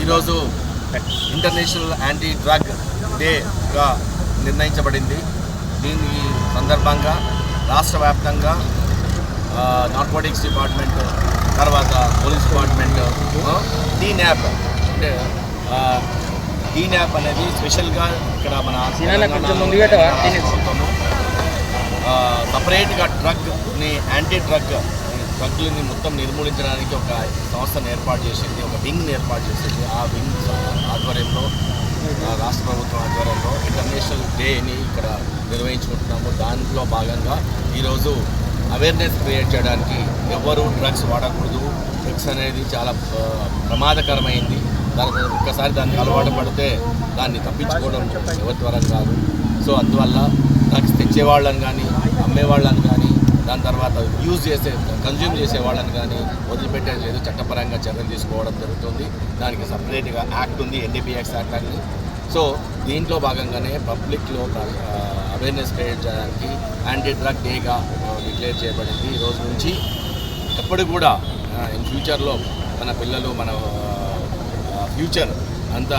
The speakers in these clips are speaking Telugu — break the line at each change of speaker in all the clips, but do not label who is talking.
ఈరోజు ఇంటర్నేషనల్ యాంటీ డ్రగ్ డేగా నిర్ణయించబడింది. దీని సందర్భంగా రాష్ట్ర వ్యాప్తంగా నార్కోటిక్స్ డిపార్ట్మెంట్ తర్వాత పోలీస్ డిపార్ట్మెంట్ డీన్ యాప్ అంటే డీన్ యాప్ అనేది స్పెషల్గా ఇక్కడ మన సపరేట్గా డ్రగ్ని యాంటీ డ్రగ్ డ్రగ్లని మొత్తం నిర్మూలించడానికి ఒక సంస్థను ఏర్పాటు చేసింది ఒక వింగ్ని ఏర్పాటు చేసింది. ఆ వింగ్ ఆధ్వర్యంలో రాష్ట్ర ప్రభుత్వం ఆధ్వర్యంలో ఇంటర్నేషనల్ డేని ఇక్కడ నిర్వహించుకుంటున్నాము. దాంట్లో భాగంగా ఈరోజు అవేర్నెస్ క్రియేట్ చేయడానికి ఎవరు డ్రగ్స్ వాడకూడదు. డ్రగ్స్ అనేది చాలా ప్రమాదకరమైంది. దాని ఒక్కసారి దానికి అలవాటు పడితే దాన్ని తప్పించుకోవడం ఎవరి ద్వారా కాదు. సో అందువల్ల డ్రగ్స్ తెచ్చేవాళ్ళని కానీ అమ్మేవాళ్ళని కానీ దాని తర్వాత యూజ్ చేసే కన్జ్యూమ్ చేసే వాళ్ళని కానీ వదిలిపెట్టేది లేదు. చట్టపరంగా చర్యలు తీసుకోవడం జరుగుతుంది. దానికి సపరేట్గా యాక్ట్ ఉంది ఎన్డీపీఎక్స్ యాక్ట్ అని. సో దీంట్లో భాగంగానే పబ్లిక్లో అవేర్నెస్ క్రియేట్ చేయడానికి యాంటీ డ్రగ్ డేగా డిక్లేర్ చేయబడింది. ఈ రోజు నుంచి ఎప్పుడు కూడా ఇన్ ఫ్యూచర్లో మన పిల్లలు మన ఫ్యూచర్ అంతా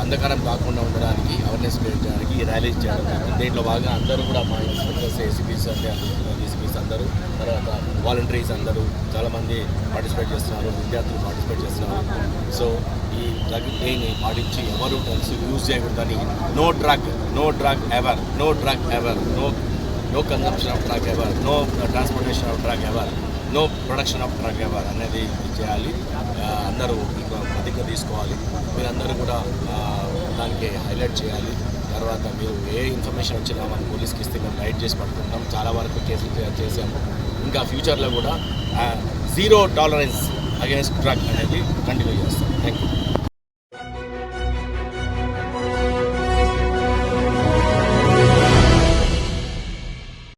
అంధకారం కాకుండా ఉండడానికి అవేర్నెస్ పెంచడానికి చేయడానికి ఈ ర్యాలీస్ చేయడం దీంట్లో భాగంగా అందరూ కూడా మా ఇన్స్పెక్టర్స్ ఏసీపీస్ అంటే డీసీపీస్ అందరూ తర్వాత వాలంటీర్స్ అందరూ చాలామంది పార్టిసిపేట్ చేస్తున్నారు విద్యార్థులు పార్టిసిపేట్ చేస్తున్నారు. సో ఈ డ్రగ్ డేని పాటించి ఎవరు డ్రగ్స్ యూజ్ చేయకూడదని no drug no drug ever no drug ever no no consumption of drug ever no transportation of drug ever no production of drug ever అనేది చేయాలి. అందరూ అధిక తీసుకోవాలి. మీరందరూ కూడా దానికి హైలైట్ చేయాలి. తర్వాత మీరు ఏ ఇన్ఫర్మేషన్ వచ్చినా మన పోలీస్కి ఇస్తే మేము రైడ్ చేసి పట్టుకుంటాం చాలా వరకు కేసులు చే- చేసాము ఇంకా ఫ్యూచర్లో కూడా జీరో టాలరెన్స్ అగేన్స్ట్ డ్రగ్ అనేది కంటిన్యూ చేస్తాం. Thank you